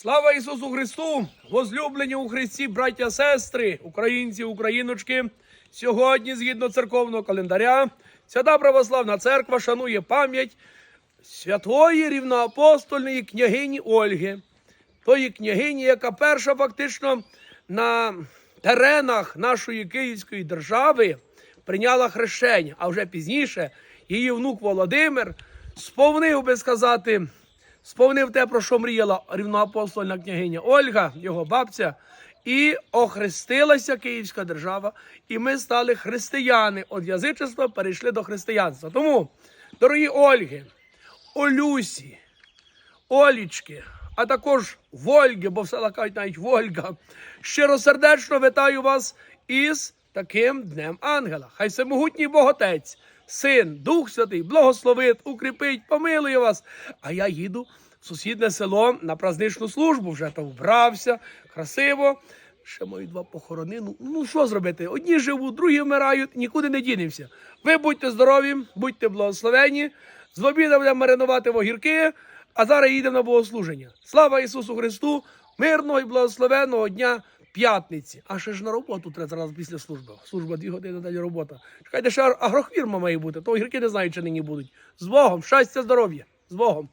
Слава Ісусу Христу! Возлюблені у Христі, браття, сестри, українці, україночки. Сьогодні, згідно церковного календаря, Свята Православна Церква шанує пам'ять святої рівноапостольної княгині Ольги, тої княгині, яка перша фактично на теренах нашої Київської держави прийняла хрещення, а вже пізніше її внук Володимир сповнив би сказати, сповнив те, про що мріяла рівноапостольна княгиня Ольга, його бабця, і охрестилася Київська держава, і ми стали християни. От язичества перейшли до християнства. Тому, дорогі Ольги, Олюсі, Олічки, а також Вольги, бо в селах кажуть навіть Вольга. Щиросердечно вітаю вас із таким Днем Ангела. Хай всемогутній Боготець, Син, Дух Святий, благословить, укріпить, помилує вас. А я їду в сусідне село на праздничну службу. Вже там вбрався, красиво. Ще мої два похорони. Ну, ну що зробити? Одні живуть, другі вмирають, нікуди не дінемося. Ви будьте здорові, будьте благословені. З обіда будемо маринувати вогірки, а зараз їдемо на богослуження. Слава Ісусу Христу! Мирного і благословенного дня п'ятниці. А ще ж на роботу треба зараз після служби. Служба дві години далі робота. Чекайте, ще агрохвірма має бути, то огірки не знаю, чи нині будуть. З Богом, щастя, здоров'я! З Богом!